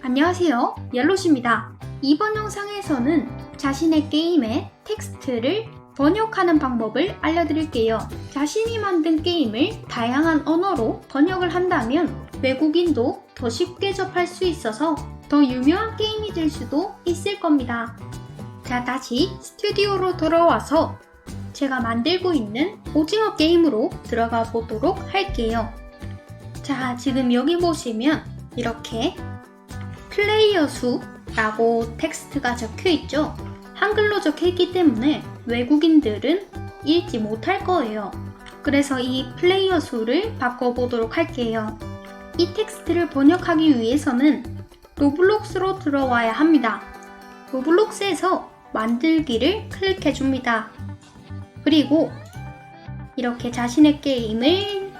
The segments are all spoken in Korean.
안녕하세요. 옐로시입니다. 이번 영상에서는 자신의 게임의 텍스트를 번역하는 방법을 알려드릴게요. 자신이 만든 게임을 다양한 언어로 번역을 한다면 외국인도 더 쉽게 접할 수 있어서 더 유명한 게임이 될 수도 있을 겁니다. 자, 다시 스튜디오로 돌아와서 제가 만들고 있는 오징어 게임으로 들어가 보도록 할게요. 자, 지금 여기 보시면 이렇게 플레이어 수라고 텍스트가 적혀 있죠. 한글로 적혀 있기 때문에 외국인들은 읽지 못할 거예요. 그래서 이 플레이어 수를 바꿔보도록 할게요. 이 텍스트를 번역하기 위해서는 로블록스로 들어와야 합니다. 로블록스에서 만들기를 클릭해 줍니다. 그리고 이렇게 자신의 게임을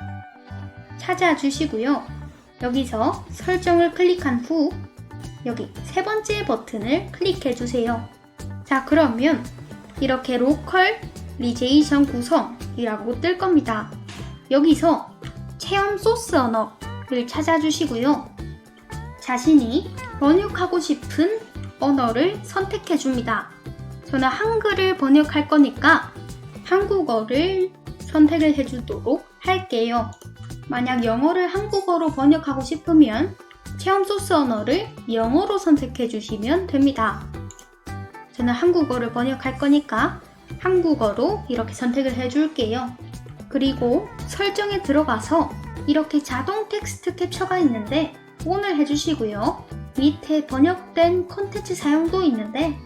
찾아주시고요. 여기서 설정을 클릭한 후 여기 세 번째 버튼을 클릭해 주세요. 자, 그러면 이렇게 로컬 리제이션 구성이라고 뜰 겁니다. 여기서 체험 소스 언어를 찾아주시고요. 자신이 번역하고 싶은 언어를 선택해 줍니다. 저는 한글을 번역할 거니까 한국어를 선택을 해주도록 할게요. 만약 영어를 한국어로 번역하고 싶으면 체험 소스 언어를 영어로 선택해 주시면 됩니다. 저는 한국어를 번역할 거니까 한국어로 이렇게 선택을 해 줄게요. 그리고 설정에 들어가서 이렇게 자동 텍스트 캡처가 있는데 오늘 해주시고요. 밑에 번역된 콘텐츠 사용도 있는데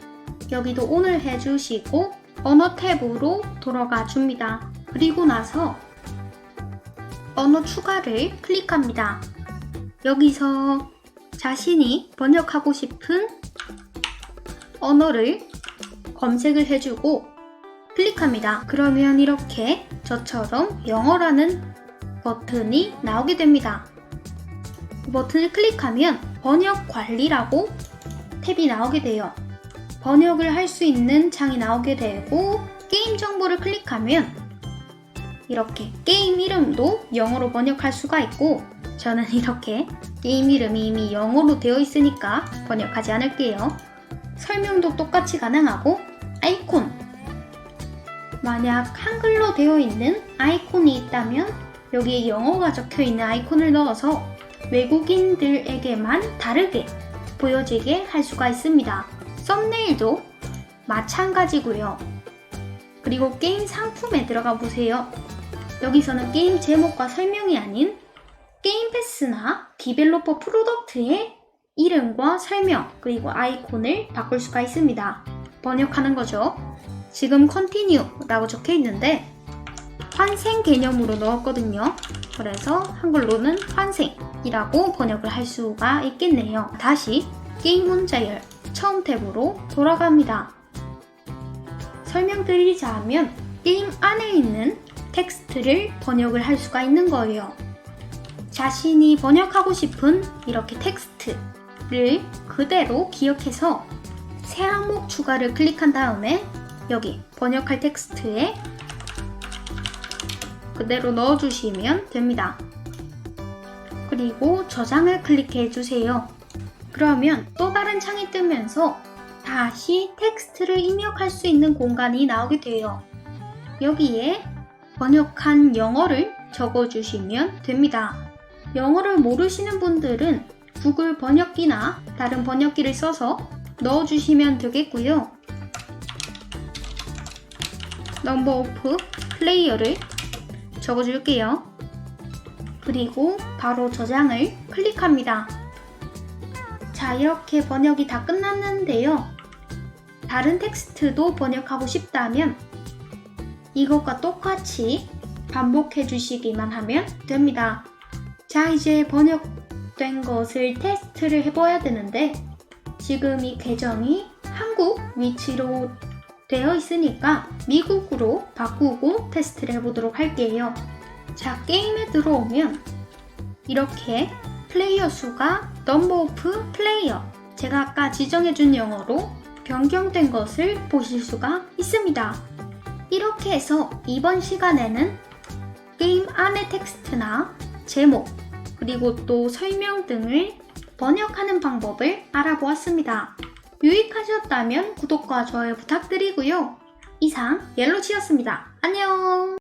여기도 오늘 해주시고 언어 탭으로 돌아가 줍니다. 그리고 나서 언어 추가를 클릭합니다. 여기서 자신이 번역하고 싶은 언어를 검색을 해주고 클릭합니다. 그러면 이렇게 저처럼 영어라는 버튼이 나오게 됩니다. 그 버튼을 클릭하면 번역 관리라고 탭이 나오게 돼요. 번역을 할 수 있는 창이 나오게 되고 게임 정보를 클릭하면 이렇게 게임 이름도 영어로 번역할 수가 있고 저는 이렇게 게임 이름이 이미 영어로 되어 있으니까 번역하지 않을게요. 설명도 똑같이 가능하고 아이콘 만약 한글로 되어 있는 아이콘이 있다면 여기에 영어가 적혀 있는 아이콘을 넣어서 외국인들에게만 다르게 보여지게 할 수가 있습니다. 썸네일도 마찬가지고요. 그리고 게임 상품에 들어가 보세요. 여기서는 게임 제목과 설명이 아닌 게임 패스나 디벨로퍼 프로덕트의 이름과 설명 그리고 아이콘을 바꿀 수가 있습니다. 번역하는 거죠. 지금 컨티뉴라고 적혀 있는데 환생 개념으로 넣었거든요. 그래서 한글로는 환생이라고 번역을 할 수가 있겠네요. 다시 게임 문자열 처음 탭으로 돌아갑니다. 설명드리자면 게임 안에 있는 텍스트를 번역을 할 수가 있는 거예요. 자신이 번역하고 싶은 이렇게 텍스트를 그대로 기억해서 새 항목 추가를 클릭한 다음에 여기 번역할 텍스트에 그대로 넣어주시면 됩니다. 그리고 저장을 클릭해 주세요. 그러면 또 다른 창이 뜨면서 다시 텍스트를 입력할 수 있는 공간이 나오게 돼요. 여기에 번역한 영어를 적어주시면 됩니다. 영어를 모르시는 분들은 구글 번역기나 다른 번역기를 써서 넣어주시면 되겠고요. 넘버 오프 플레이어를 적어줄게요. 그리고 바로 저장을 클릭합니다. 자, 이렇게 번역이 다 끝났는데요. 다른 텍스트도 번역하고 싶다면 이것과 똑같이 반복해 주시기만 하면 됩니다. 자, 이제 번역된 것을 테스트를 해봐야 되는데 지금 이 계정이 한국 위치로 되어 있으니까 미국으로 바꾸고 테스트를 해보도록 할게요. 자, 게임에 들어오면 이렇게 플레이어 수가 넘버 오프 플레이어 제가 아까 지정해준 영어로 변경된 것을 보실 수가 있습니다. 이렇게 해서 이번 시간에는 게임 안의 텍스트나 제목 그리고 또 설명 등을 번역하는 방법을 알아보았습니다. 유익하셨다면 구독과 좋아요 부탁드리고요. 이상 옐로치였습니다. 안녕!